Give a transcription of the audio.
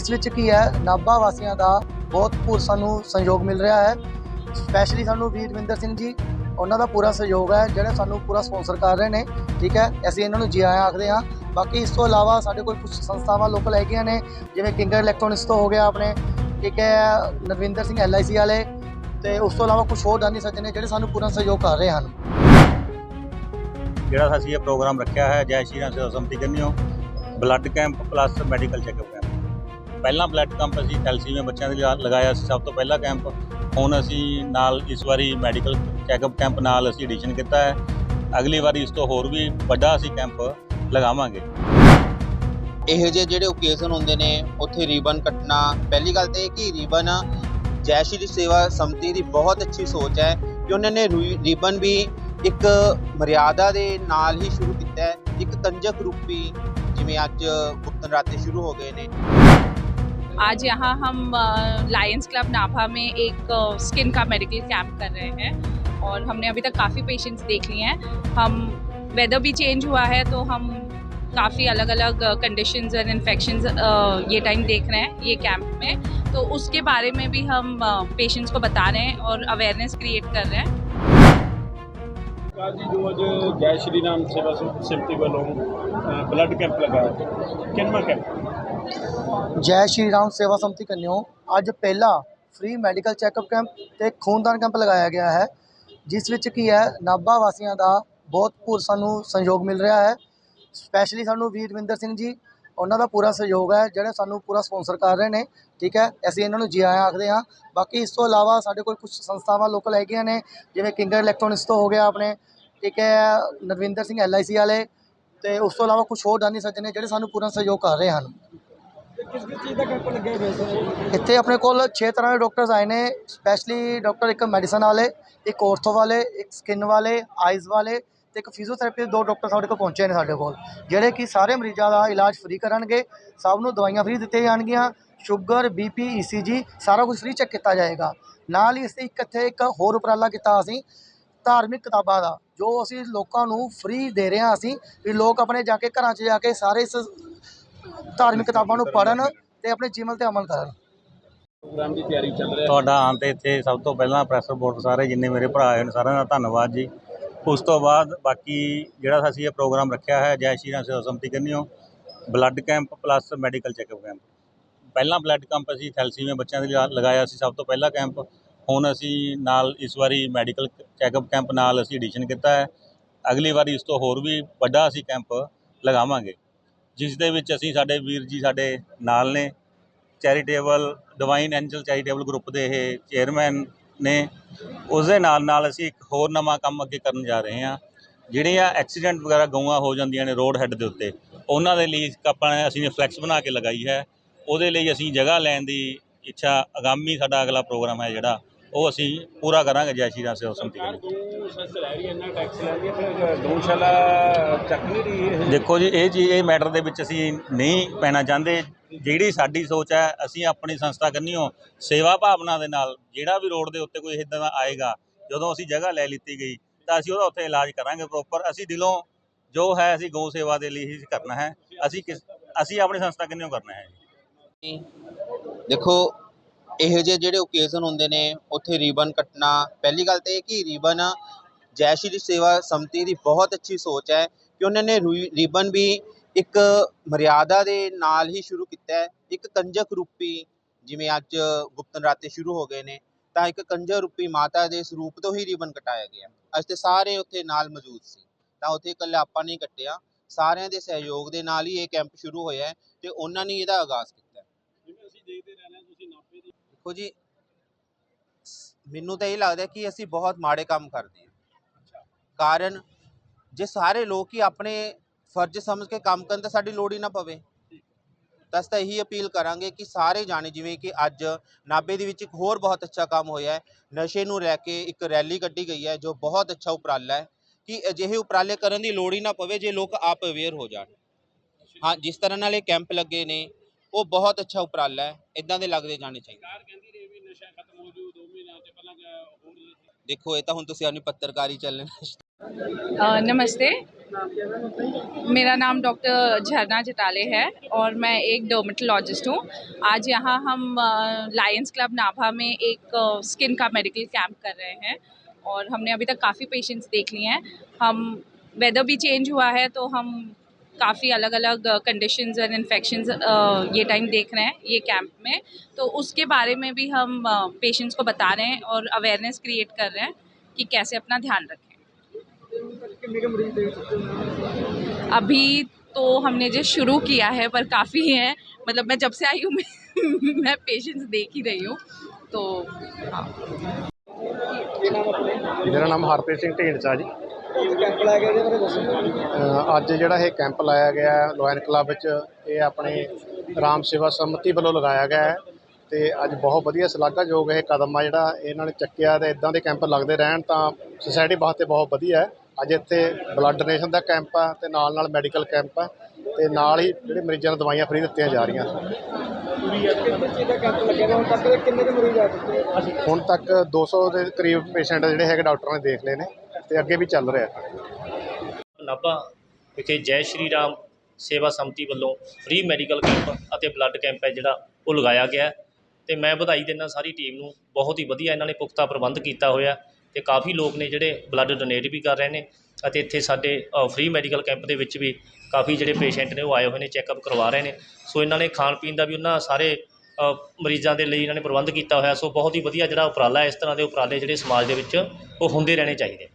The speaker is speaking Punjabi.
ਇਸ ਵਿੱਚ ਕੀ ਹੈ, ਨਾਭਾ ਵਾਸੀਆਂ ਦਾ ਬਹੁਤ ਪੂਰ ਸਾਨੂੰ ਸਹਿਯੋਗ ਮਿਲ ਰਿਹਾ ਹੈ। ਸਪੈਸ਼ਲੀ ਸਾਨੂੰ ਵੀਰਵਿੰਦਰ ਸਿੰਘ ਜੀ, ਉਹਨਾਂ ਦਾ ਪੂਰਾ ਸਹਿਯੋਗ ਹੈ, ਜਿਹੜੇ ਸਾਨੂੰ ਪੂਰਾ ਸਪਾਂਸਰ ਕਰ ਰਹੇ ਨੇ, ਠੀਕ ਹੈ? ਅਸੀਂ ਇਹਨਾਂ ਨੂੰ ਜੀ ਆਇਆਂ ਆਖਦੇ ਹਾਂ। ਬਾਕੀ ਇਸ ਤੋਂ ਇਲਾਵਾ ਸਾਡੇ ਕੋਲ ਕੁਝ ਸੰਸਥਾਵਾਂ ਲੋਕਲ ਹੈਗੀਆਂ ਨੇ, ਜਿਵੇਂ ਕਿੰਗਰ ਇਲੈਕਟ੍ਰੋਨਿਕਸ ਤੋਂ ਹੋ ਗਿਆ ਆਪਣੇ, ਠੀਕ ਹੈ, ਨਰਵਿੰਦਰ ਸਿੰਘ ਐਲਆਈਸੀ ਵਾਲੇ, ਤੇ ਉਸ ਤੋਂ ਇਲਾਵਾ ਕੁਝ ਹੋਰ ਦਾਨੀ ਸੱਜਣ ਨੇ, ਜਿਹੜੇ ਸਾਨੂੰ ਪੂਰਾ ਸਹਿਯੋਗ ਕਰ ਰਹੇ ਹਨ। ਜਿਹੜਾ ਅਸੀਂ ਇਹ ਪ੍ਰੋਗਰਾਮ ਰੱਖਿਆ ਹੈ, ਜੈ ਸ਼੍ਰੀ ਰਾਮ ਸੇਵਾ ਸੰਮਤੀ ਕੰਨਿਓ blood camp plus medical checkup ਪਹਿਲਾਂ ਬਲੱਡ ਕੈਂਪ ਅਸੀਂ ਥੈਲਸੀਮੀਆ ਬੱਚਿਆਂ ਦੇ ਲਈ ਲਗਾਇਆ ਸੀ, ਸਭ ਤੋਂ ਪਹਿਲਾ ਕੈਂਪ ਹੁਣ ਅਸੀਂ ਨਾਲ ਇਸ ਵਾਰੀ ਮੈਡੀਕਲ ਚੈੱਕਅਪ ਕੈਂਪ ਨਾਲ ਅਸੀਂ ਐਡੀਸ਼ਨ ਕੀਤਾ ਹੈ। ਅਗਲੀ ਵਾਰੀ ਇਸ ਤੋਂ ਹੋਰ ਵੀ ਵੱਡਾ ਅਸੀਂ ਕੈਂਪ ਲਗਾਵਾਂਗੇ। ਇਹੋ ਜਿਹੇ ਜਿਹੜੇ ਓਕੇਜ਼ਨ ਹੁੰਦੇ ਨੇ, ਉੱਥੇ ਰੀਬਨ ਕੱਟਣਾ, ਪਹਿਲੀ ਗੱਲ ਤਾਂ ਇਹ ਕਿ ਰੀਬਨ ਜੈ ਸ਼੍ਰੀ ਸੇਵਾ ਸੰਮਤੀ ਦੀ ਬਹੁਤ ਅੱਛੀ ਸੋਚ ਹੈ ਕਿ ਉਹਨਾਂ ਨੇ ਰੀ- ਰੀਬਨ ਵੀ ਇੱਕ ਮਰਿਆਦਾ ਦੇ ਨਾਲ ਹੀ ਸ਼ੁਰੂ ਕੀਤਾ ਹੈ, ਇੱਕ ਕੰਜਕ ਰੂਪੀ ਜਿਵੇਂ ਅੱਜ ਗੁਪਤਨ ਰਾਤੇ ਸ਼ੁਰੂ ਹੋ ਗਏ ਨੇ। आज यहाँ हम लायंस क्लब नाभा में एक स्किन का मेडिकल कैंप कर रहे हैं और हमने अभी तक काफ़ी पेशेंट्स देख लिए हैं। हम वेदर भी चेंज हुआ है तो हम काफ़ी अलग अलग कंडीशंस एंड इन्फेक्शंस ये टाइम देख रहे हैं, ये कैंप में। तो उसके बारे में भी हम पेशेंट्स को बता रहे हैं और अवेयरनेस क्रिएट कर रहे हैं। ਸਰਕਾਰ ਜੀ ਜੋ ਅੱਜ ਜੈ ਸ਼੍ਰੀ ਰਾਮ ਸੇਵਾ ਸ- ਸੰਮਤੀ ਵੱਲੋਂ ਬਲੱਡ ਕੈਂਪ ਲਗਾਇਆ ਕਿੰਨਾ ਕੈਂਪ ਜੈ ਸ਼੍ਰੀ ਰਾਮ ਸੇਵਾ ਸੰਮਤੀ ਕੰਨਿਓ, ਅੱਜ ਪਹਿਲਾ ਫ੍ਰੀ ਮੈਡੀਕਲ ਚੈੱਕਅਪ ਕੈਂਪ ਤੇ ਖੂਨਦਾਨ ਕੈਂਪ ਲਗਾਇਆ ਗਿਆ ਹੈ, ਜਿਸ ਵਿੱਚ ਕੀ ਹੈ, ਨਾਭਾ ਵਾਸੀਆਂ ਦਾ ਬਹੁਤ ਭੂਰ ਸਾਨੂੰ ਸੰਯੋਗ ਮਿਲ ਰਿਹਾ ਹੈ। ਸਪੈਸ਼ਲੀ ਸਾਨੂੰ ਵੀਰਵਿੰਦਰ ਸਿੰਘ ਜੀ ਉਹਨਾਂ ਦਾ ਪੂਰਾ ਸਹਿਯੋਗ ਹੈ ਜਿਹੜੇ ਸਾਨੂੰ ਪੂਰਾ ਸਪਾਂਸਰ ਕਰ ਰਹੇ ਨੇ ਠੀਕ ਹੈ? ਅਸੀਂ ਇਹਨਾਂ ਨੂੰ ਜੀ ਆਇਆਂ ਆਖਦੇ ਹਾਂ। ਬਾਕੀ ਇਸ ਤੋਂ ਇਲਾਵਾ ਸਾਡੇ ਕੋਲ ਕੁਝ ਸੰਸਥਾਵਾਂ ਲੋਕਲ ਹੈਗੀਆਂ ਨੇ ਜਿਵੇਂ ਕਿੰਗਰ ਇਲੈਕਟ੍ਰੋਨਿਕਸ ਤੋਂ ਹੋ ਗਿਆ ਆਪਣੇ ਠੀਕ ਹੈ ਨਰਵਿੰਦਰ ਸਿੰਘ ਐਲਆਈਸੀ ਵਾਲੇ ਤੇ ਉਸ ਤੋਂ ਇਲਾਵਾ ਕੁਝ ਹੋਰ ਦਾਨੀ ਸੱਜਣ ਨੇ ਜਿਹੜੇ ਸਾਨੂੰ ਪੂਰਾ ਸਹਿਯੋਗ ਕਰ ਰਹੇ ਹਨ। ਕਿਸ ਕਿਸ ਚੀਜ਼ ਦਾ ਕੈਂਪ ਲੱਗਿਆ ਵੈਸੇ ਇੱਥੇ ਆਪਣੇ ਕੋਲ 6 ਤਰ੍ਹਾਂ ਦੇ ਡਾਕਟਰਸ ਆਏ ਨੇ ਸਪੈਸ਼ਲੀ ਡਾਕਟਰ ਇੱਕ ਮੈਡੀਸਨ ਵਾਲੇ ਇੱਕ ਔਰਥੋ ਵਾਲੇ ਇੱਕ ਸਕਿਨ ਵਾਲੇ ਆਈਜ਼ ਵਾਲੇ ਤੇ ਇੱਕ ਫਿਜ਼ੀਓਥੈਰੇਪੀ ਦੇ ਦੋ ਡਾਕਟਰ ਸਾਡੇ ਕੋਲ ਪਹੁੰਚੇ ਨੇ ਸਾਡੇ ਕੋਲ ਜਿਹੜੇ ਕਿ ਸਾਰੇ ਮਰੀਜ਼ਾਂ ਦਾ ਇਲਾਜ ਫ੍ਰੀ ਕਰਨਗੇ ਸਭ ਨੂੰ ਦਵਾਈਆਂ ਫ੍ਰੀ ਦਿੱਤੀਆਂ ਜਾਣਗੀਆਂ ਸ਼ੂਗਰ ਬੀਪੀ ਈਸੀਜੀ ਸਾਰਾ ਕੁਝ ਫ੍ਰੀ ਚੈੱਕ ਕੀਤਾ ਜਾਏਗਾ। ਨਾਲ ਹੀ ਅਸੀਂ ਇੱਕ ਇੱਥੇ ਇੱਕ ਹੋਰ ਉਪਰਾਲਾ ਕੀਤਾ ਅਸੀਂ ਧਾਰਮਿਕ ਕਿਤਾਬਾਂ ਦਾ ਜੋ ਅਸੀਂ ਲੋਕਾਂ ਨੂੰ ਫ੍ਰੀ ਦੇ ਰਹੇ ਹਾਂ ਅਸੀਂ ਵੀ ਲੋਕ ਆਪਣੇ ਜਾ ਕੇ ਘਰਾਂ 'ਚ ਜਾ ਕੇ ਸਾਰੇ ਇਸ ਧਾਰਮਿਕ ਕਿਤਾਬਾਂ ਨੂੰ ਪੜ੍ਹਨ ਤੇ ਆਪਣੇ ਜੀਵਨ ਤੇ ਅਮਲ ਕਰਨ। ਪ੍ਰੋਗਰਾਮ ਦੀ ਤਿਆਰੀ ਚੱਲ ਰਹੀ ਹੈ। ਤੁਹਾਡਾ ਆਉਣ ਤੇ ਇੱਥੇ ਸਭ ਤੋਂ ਪਹਿਲਾਂ ਪ੍ਰੈਸ ਰਿਪੋਰਟ ਸਾਰੇ ਜਿੰਨੇ ਮੇਰੇ ਭਰਾ ਆਏ ਨੇ ਸਾਰਿਆਂ ਦਾ ਧੰਨਵਾਦ ਜੀ। ਉਸ ਤੋਂ ਬਾਅਦ ਬਾਕੀ ਜਿਹੜਾ ਅਸੀਂ ਇਹ ਪ੍ਰੋਗਰਾਮ ਰੱਖਿਆ ਹੈ, ਜੈ ਸ਼੍ਰੀ ਰਾਮ ਸੇਵਾ ਸੰਮਤੀ ਕੰਨਿਓ blood camp plus medical checkup camp ਪਹਿਲਾਂ ਬਲੱਡ ਕੈਂਪ ਅਸੀਂ ਥੈਲਸੀਮੀਆ ਬੱਚਿਆਂ ਦੇ ਲਈ ਲਗਾਇਆ ਸੀ, ਸਭ ਤੋਂ ਪਹਿਲਾ ਕੈਂਪ ਹੁਣ ਅਸੀਂ ਨਾਲ ਇਸ ਵਾਰੀ ਮੈਡੀਕਲ ਚੈੱਕਅਪ ਕੈਂਪ ਨਾਲ ਅਸੀਂ ਐਡੀਸ਼ਨ ਕੀਤਾ ਹੈ। ਅਗਲੀ ਵਾਰੀ ਇਸ ਤੋਂ ਹੋਰ ਵੀ ਵੱਡਾ ਅਸੀਂ ਕੈਂਪ ਲਗਾਵਾਂਗੇ। ਜਿਸ ਦੇ ਵਿੱਚ ਅਸੀਂ ਸਾਡੇ ਵੀਰ ਜੀ ਸਾਡੇ ਨਾਲ ਨੇ। Charitable divine angel charitable group ਦੇ ਇਹ ਚੇਅਰਮੈਨ ਨੇ ਉਸ ਦੇ ਨਾਲ ਨਾਲ ਅਸੀਂ ਇੱਕ ਹੋਰ ਨਵਾਂ ਕੰਮ ਅੱਗੇ ਕਰਨ ਜਾ ਰਹੇ ਹਾਂ। ਜਿਹੜੀਆਂ ਐਕਸੀਡੈਂਟ ਵਗੈਰਾ ਗਊਆਂ ਹੋ ਜਾਂਦੀਆਂ ਨੇ ਰੋਡ ਹੈੱਡ ਦੇ ਉੱਤੇ, ਉਹਨਾਂ ਦੇ ਲਈ ਆਪਾਂ ਨੇ ਅਸੀਂ ਨੇ ਫਲੈਕਸ ਬਣਾ ਕੇ ਲਗਾਈ ਹੈ। ਉਹਦੇ ਲਈ ਅਸੀਂ ਜਗ੍ਹਾ ਲੈਣ ਦੀ ਇੱਛਾ ਆਗਾਮੀ ਸਾਡਾ ਅਗਲਾ ਪ੍ਰੋਗਰਾਮ ਹੈ ਜਿਹੜਾ। ਉਹ ਅਸੀਂ ਪੂਰਾ ਕਰਾਂਗੇ ਜੈ ਸ਼੍ਰੀ ਰਾਮ ਸੇਵਾ ਸੰਮਤੀ ਵੱਲੋਂ। ਗਊਸ਼ਾਲਾ ਚੱਕ ਨਹੀਂ ਰਹੀ ਇਹ ਦੇਖੋ ਜੀ, ਇਹ ਚੀਜ਼, ਇਹ ਮੈਟਰ ਦੇ ਵਿੱਚ ਅਸੀਂ ਨਹੀਂ ਪੈਣਾ ਚਾਹੁੰਦੇ। ਜਿਹੜੀ ਸਾਡੀ ਸੋਚ ਹੈ, ਅਸੀਂ ਆਪਣੀ ਸੰਸਥਾ ਕੰਨੀਓ ਸੇਵਾ ਭਾਵਨਾ ਦੇ ਨਾਲ, ਜਿਹੜਾ ਵੀ ਰੋਡ ਦੇ ਉੱਤੇ ਕੋਈ ਇਦਾਂ ਦਾ ਆਏਗਾ, ਜਦੋਂ ਅਸੀਂ ਜਗ੍ਹਾ ਲੈ ਲਿੱਤੀ ਗਈ, ਤਾਂ ਅਸੀਂ ਉਹਦਾ ਉੱਥੇ ਇਲਾਜ ਕਰਾਂਗੇ ਪ੍ਰੋਪਰ ਅਸੀਂ ਦਿਲੋਂ ਜੋ ਹੈ, ਅਸੀਂ ਗਊ ਸੇਵਾ ਦੇ ਲਈ ਹੀ ਕਰਨਾ ਹੈ। ਅਸੀਂ ਕਿਸ, ਅਸੀਂ ਆਪਣੀ ਸੰਸਥਾ ਕੰਨੀਓ ਕਰਨਾ ਹੈ ਦੇਖੋ ਇਹੋ ਜਿਹੇ ਜਿਹੜੇ ਓਕੇਜ਼ਨ ਹੁੰਦੇ ਨੇ, ਉੱਥੇ ਰੀਬਨ ਕੱਟਣਾ। ਪਹਿਲੀ ਗੱਲ ਤਾਂ ਇਹ ਕਿ ਰੀਬਨ ਜੈ ਸ਼੍ਰੀ ਸੇਵਾ ਸਮਤੀ ਦੀ ਬਹੁਤ ਅੱਛੀ ਸੋਚ ਹੈ ਕਿ ਉਹਨਾਂ ਨੇ ਰੀ- ਰੀਬਨ ਵੀ ਇੱਕ ਮਰਿਆਦਾ ਦੇ ਨਾਲ ਹੀ ਸ਼ੁਰੂ ਕੀਤਾ ਹੈ। ਇੱਕ ਕੰਜਕ ਰੂਪੀ, ਜਿਵੇਂ ਅੱਜ ਗੁਪਤਨ ਰਾਤੇ ਸ਼ੁਰੂ ਹੋ ਗਏ ਨੇ, ਤਾਂ ਇੱਕ ਕੰਜਕ ਰੂਪੀ ਮਾਤਾ ਦੇ ਸਰੂਪ ਤੋਂ ਹੀ ਰੀਬਨ ਕਟਾਇਆ ਗਿਆ। ਅੱਜ ਤੇ ਸਾਰੇ ਉੱਥੇ ਨਾਲ ਮੌਜੂਦ ਸੀ। ਤਾਂ ਉੱਥੇ ਇਕੱਲੇ ਆਪਾਂ ਨਹੀਂ ਕੱਟਿਆ। ਸਾਰਿਆਂ ਦੇ ਸਹਿਯੋਗ ਦੇ ਨਾਲ ਹੀ ਇਹ ਕੈਂਪ ਸ਼ੁਰੂ ਹੋਇਆ ਹੈ ਤੇ ਉਹਨਾਂ ਨੇ ਇਹਦਾ ਆਗਾਜ਼ ਕੀਤਾ ਹੈ। ਜਿਵੇਂ ਅਸੀਂ ਦੇਖਦੇ ਰਹਿੰਦੇ ਹਾਂ ਤੁਸੀਂ ਨਾਪੇ ਦੀ ਦੇਖੋ ਜੀ, ਮੈਨੂੰ ਤਾਂ ਇਹ ਲੱਗਦਾ ਕਿ ਅਸੀਂ ਬਹੁਤ ਮਾੜੇ ਕੰਮ ਕਰਦੇ ਹਾਂ। ਕਾਰਨ ਜੇ ਸਾਰੇ ਲੋਕ ਹੀ ਆਪਣੇ ਫਰਜ਼ ਸਮਝ ਕੇ ਕੰਮ ਕਰਨ ਤਾਂ ਸਾਡੀ ਲੋੜ ਹੀ ਨਾ ਪਵੇ। ਤਾਂ ਅਸੀਂ ਤਾਂ ਇਹੀ ਅਪੀਲ ਕਰਾਂਗੇ ਕਿ ਸਾਰੇ ਜਾਣੇ, ਜਿਵੇਂ ਕਿ ਅੱਜ ਨਾਭੇ ਦੇ ਵਿੱਚ ਇੱਕ ਹੋਰ ਬਹੁਤ ਅੱਛਾ ਕੰਮ ਹੋਇਆ ਹੈ। ਨਸ਼ੇ ਨੂੰ ਲੈ ਕੇ ਇੱਕ ਰੈਲੀ ਕੱਢੀ ਗਈ ਹੈ, ਜੋ ਬਹੁਤ ਅੱਛਾ ਉਪਰਾਲਾ ਹੈ ਕਿ ਅਜਿਹੇ ਉਪਰਾਲੇ ਕਰਨ ਦੀ ਲੋੜ ਹੀ ਨਾ ਪਵੇ, ਜੇ ਲੋਕ ਆਪ ਅਵੇਅਰ ਹੋ ਜਾਣ। ਹਾਂ, ਜਿਸ ਤਰ੍ਹਾਂ ਨਾਲ ਇਹ ਕੈਂਪ ਲੱਗੇ ਨੇ ਉਹ ਬਹੁਤ ਅੱਛਾ ਉਪਰਾਲਾ ਹੈ ਇਦਾਂ ਦੇ ਲੱਗਦੇ ਜਾਣੇ ਚਾਹੀਦੇ ਸਰਕਾਰ ਕਹਿੰਦੀ ਰਹੀ ਵੀ ਨਸ਼ਾ ਖਤਮ ਹੋ ਜੂ 2 ਮਹੀਨਿਆਂ ਚ ਪਹਿਲਾਂ ਕਿ ਹੋਰ ਦੇਖੋ ਇਹ ਤਾਂ ਹੁਣ ਤੁਸੀਂ ਆਪਣੀ ਪੱਤਰਕਾਰੀ ਚੱਲਣਾ अ, नमस्ते मेरा नाम डॉक्टर झरना जटाले है और मैं एक डर्मेटोलॉजिस्ट हूँ आज यहाँ हम लायंस क्लब नाभा में एक स्किन का मेडिकल कैंप कर रहे हैं और हमने अभी तक काफ़ी पेशेंट्स देख लिए हैं हम वेदर भी चेंज हुआ है तो हम काफ़ी अलग अलग कंडीशंस एंड इन्फेक्शंस ये टाइम देख रहे हैं ये कैंप में। तो उसके बारे में भी हम uh, पेशेंट्स को बता रहे हैं और अवेयरनेस क्रिएट कर रहे हैं कि कैसे अपना ध्यान रखें। अभी तो हमने जो शुरू किया है पर काफ़ी है। मतलब मैं जब से आई हूँ मैं, मैं पेशेंट्स देख ही रही हूँ। तो हाँ। मेरा नाम हरप्रीत सिंह ढेंडसा जी। ਕੈਂਪ ਲਾਇਆ ਗਿਆ ਇਹਦੇ ਬਾਰੇ ਦੱਸੋ। ਅ, ਅੱਜ ਜਿਹੜਾ ਇਹ ਕੈਂਪ ਲਾਇਆ ਗਿਆ ਲੋਇਨ ਕਲੱਬ ਵਿੱਚ ਇਹ ਆਪਣੇ ਰਾਮ ਸੇਵਾ ਸਮਿਤੀ ਵੱਲੋਂ ਲਗਾਇਆ ਗਿਆ ਹੈ ਤੇ ਅੱਜ ਬਹੁਤ ਵਧੀਆ ਸ਼ਲਾਘਾਯੋਗ ਇਹ ਕਦਮ ਆ ਜਿਹੜਾ ਇਹਨਾਂ ਨੇ ਚੱਕਿਆ ਤੇ ਇਦਾਂ ਦੇ ਕੈਂਪ ਲੱਗਦੇ ਰਹਿਣ ਤਾਂ ਸੁਸਾਇਟੀ ਵਾਸਤੇ ਬਹੁਤ ਵਧੀਆ ਹੈ। ਅੱਜ ਇੱਥੇ ਬਲੱਡ ਡੋਨੇਸ਼ਨ ਦਾ ਕੈਂਪ ਆ ਤੇ ਨਾਲ ਨਾਲ ਮੈਡੀਕਲ ਕੈਂਪ ਆ ਤੇ ਨਾਲ ਹੀ ਜਿਹੜੇ ਮਰੀਜ਼ਾਂ ਨੂੰ ਦਵਾਈਆਂ ਫ੍ਰੀ ਦਿੱਤੀਆਂ ਜਾ ਰਹੀਆਂ? ਹੁਣ ਤੱਕ 200 ਦੇ ਕਰੀਬ ਪੇਸ਼ੈਂਟ ਜਿਹੜੇ ਹੈਗੇ ਡਾਕਟਰਾਂ ਨੇ ਦੇਖ ਲਏ ਨੇ। ਤੇ ਅੱਗੇ ਵੀ ਚੱਲ ਰਿਹਾ ਨਾਭਾ ਵਿਖੇ ਜੈ ਸ਼੍ਰੀ ਰਾਮ ਸੇਵਾ ਸੰਮਤੀ ਵੱਲੋਂ ਫ੍ਰੀ ਮੈਡੀਕਲ ਕੈਂਪ ਅਤੇ ਬਲੱਡ ਕੈਂਪ ਹੈ ਜਿਹੜਾ ਉਹ ਲਗਾਇਆ ਗਿਆ ਹੈ। ਤੇ ਮੈਂ ਵਧਾਈ ਦਿੰਦਾ ਸਾਰੀ ਟੀਮ ਨੂੰ, ਬਹੁਤ ਹੀ ਵਧੀਆ ਇਹਨਾਂ ਨੇ ਪੁਖਤਾ ਪ੍ਰਬੰਧ ਕੀਤਾ ਹੋਇਆ ਤੇ ਕਾਫੀ ਲੋਕ ਨੇ ਜਿਹੜੇ ਬਲੱਡ ਡੋਨੇਟ ਵੀ ਕਰ ਰਹੇ ਨੇ ਅਤੇ ਇੱਥੇ ਸਾਡੇ ਫ੍ਰੀ ਮੈਡੀਕਲ ਕੈਂਪ ਦੇ ਵਿੱਚ ਵੀ ਕਾਫੀ ਜਿਹੜੇ ਪੇਸ਼ੈਂਟ ਨੇ ਉਹ ਆਏ ਹੋਏ ਨੇ ਚੈੱਕਅਪ ਕਰਵਾ ਰਹੇ ਨੇ। ਸੋ ਇਹਨਾਂ ਨੇ ਖਾਣ ਪੀਣ ਦਾ ਵੀ ਉਹਨਾਂ ਸਾਰੇ ਮਰੀਜ਼ਾਂ ਦੇ ਲਈ ਇਹਨਾਂ ਨੇ ਪ੍ਰਬੰਧ ਕੀਤਾ ਹੋਇਆ। ਸੋ ਬਹੁਤ ਹੀ ਵਧੀਆ ਜਿਹੜਾ ਉਪਰਾਲਾ ਇਸ ਤਰ੍ਹਾਂ ਦੇ ਉਪਰਾਲੇ ਜਿਹੜੇ ਸਮਾਜ ਦੇ ਵਿੱਚ ਉਹ ਹੁੰਦੇ ਰਹਿਣੇ ਚਾਹੀਦੇ।